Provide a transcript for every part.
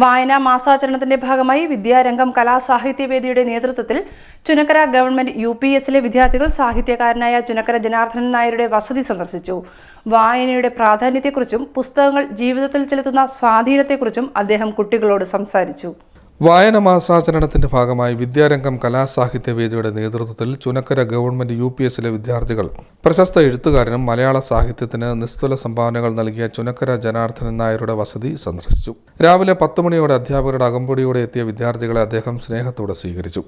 വായനാ മാസാചരണത്തിന്റെ ഭാഗമായി വിദ്യാരംഗം കലാസാഹിത്യവേദിയുടെ നേതൃത്വത്തിൽ ചുനക്കര ഗവൺമെന്റ് യു പി എസിലെ വിദ്യാർത്ഥികൾ സാഹിത്യകാരനായ ചുനക്കര ജനാർദ്ദനൻ നായരുടെ വസതി സന്ദർശിച്ചു. വായനയുടെ പ്രാധാന്യത്തെക്കുറിച്ചും പുസ്തകങ്ങൾ ജീവിതത്തിൽ ചെലുത്തുന്ന സ്വാധീനത്തെക്കുറിച്ചും അദ്ദേഹം കുട്ടികളോട് സംസാരിച്ചു. വായന മാസാചരണത്തിന്റെ ഭാഗമായി വിദ്യാരംഗം കലാസാഹിത്യ വേദിയുടെ നേതൃത്വത്തിൽ ചുനക്കര ഗവൺമെന്റ് യു പി എസിലെ വിദ്യാർത്ഥികൾ പ്രശസ്ത എഴുത്തുകാരനും മലയാള സാഹിത്യത്തിന് നിസ്തുല സംഭാവനകൾ നൽകിയ ചുനക്കര ജനാർദ്ദനൻ നായരുടെ വസതി സന്ദർശിച്ചു. രാവിലെ പത്ത് മണിയോടെ അധ്യാപകരുടെ അകമ്പടിയോടെ എത്തിയ വിദ്യാർത്ഥികളെ അദ്ദേഹം സ്നേഹത്തോടെ സ്വീകരിച്ചു.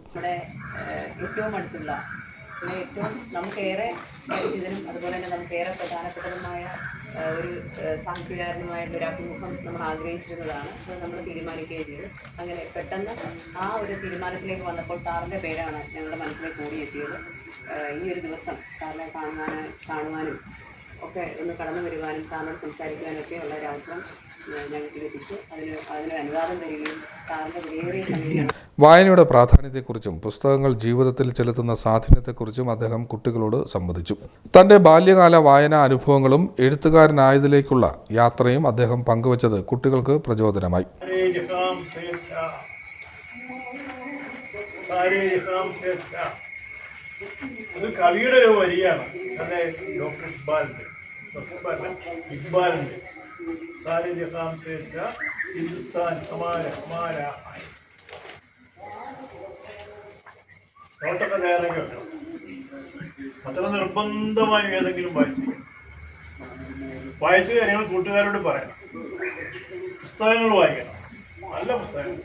പിന്നെ ഏറ്റവും നമുക്കേറെ പരിചിതനും അതുപോലെ തന്നെ നമുക്കേറെ പ്രധാനപ്പെട്ടതുമായ ഒരു സാഹിത്യകാരനുമായിട്ടൊരു അഭിമുഖം നമ്മൾ ആഗ്രഹിച്ചിരുന്നതാണ്. അത് നമ്മൾ തീരുമാനിക്കുകയും ചെയ്തു. അങ്ങനെ പെട്ടെന്ന് ആ ഒരു തീരുമാനത്തിലേക്ക് വന്നപ്പോൾ സാറിന്റെ പേരാണ് ഞങ്ങളുടെ മനസ്സിലേക്ക് കൂടിയെത്തിയത് ഏഹ്, ഈ ഒരു ദിവസം സാറിനെ കാണുവാൻ കാണുവാനും ഒക്കെ ഒന്ന് കടന്നു വരുവാനും സാറിനോട് സംസാരിക്കുവാനും ഉള്ള ഒരു അവസരം വായനയുടെ പ്രാധാന്യത്തെക്കുറിച്ചും പുസ്തകങ്ങൾ ജീവിതത്തിൽ ചെലുത്തുന്ന സ്വാധീനത്തെക്കുറിച്ചും അദ്ദേഹം കുട്ടികളോട് സംവദിച്ചു. തന്റെ ബാല്യകാല വായനാ അനുഭവങ്ങളും എഴുത്തുകാരനായതിലേക്കുള്ള യാത്രയും അദ്ദേഹം പങ്കുവച്ചത് കുട്ടികൾക്ക് പ്രചോദനമായി. ഇത് കവിയുടെ ഒരു വരിയാണ്. ഡോക്ടർ ഇക്ബാലിന്റെ ഇക്ബാലിന്റെ ഥ, ഹിന്ദുസ്ഥാൻ ഹമാര ഹമാര. നോട്ടൊക്കെ വെക്കണം. അത്ര നിർബന്ധമായി ഏതെങ്കിലും വായിച്ചു വായിച്ച കാര്യങ്ങൾ കൂട്ടുകാരോട് പറയണം. പുസ്തകങ്ങൾ വായിക്കണം. നല്ല പുസ്തകങ്ങൾ.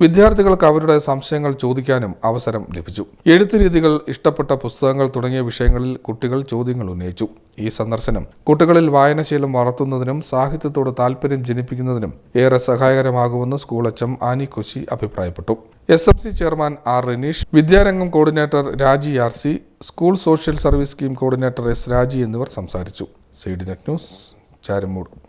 വിദ്യാർത്ഥികൾക്ക് അവരുടെ സംശയങ്ങൾ ചോദിക്കാനും അവസരം ലഭിച്ചു. എഴുത്ത് രീതികൾ ഇഷ്ടപ്പെട്ട പുസ്തകങ്ങൾ തുടങ്ങിയ വിഷയങ്ങളിൽ കുട്ടികൾ ചോദ്യങ്ങൾ ഉന്നയിച്ചു. ഈ സന്ദർശനം. കുട്ടികളിൽ വായനശീലം വളർത്തുന്നതിനും സാഹിത്യത്തോട് താല്പര്യം ജനിപ്പിക്കുന്നതിനും ഏറെ സഹായകരമാകുമെന്ന് സ്കൂൾ എം ആനി കൊച്ചി അഭിപ്രായപ്പെട്ടു. S F C chairman R Rineesh Vidyarangam coordinator Raji R C school social service scheme coordinator S Raji എന്നിവർ സംസാരിച്ചു. C net news Charamoodu.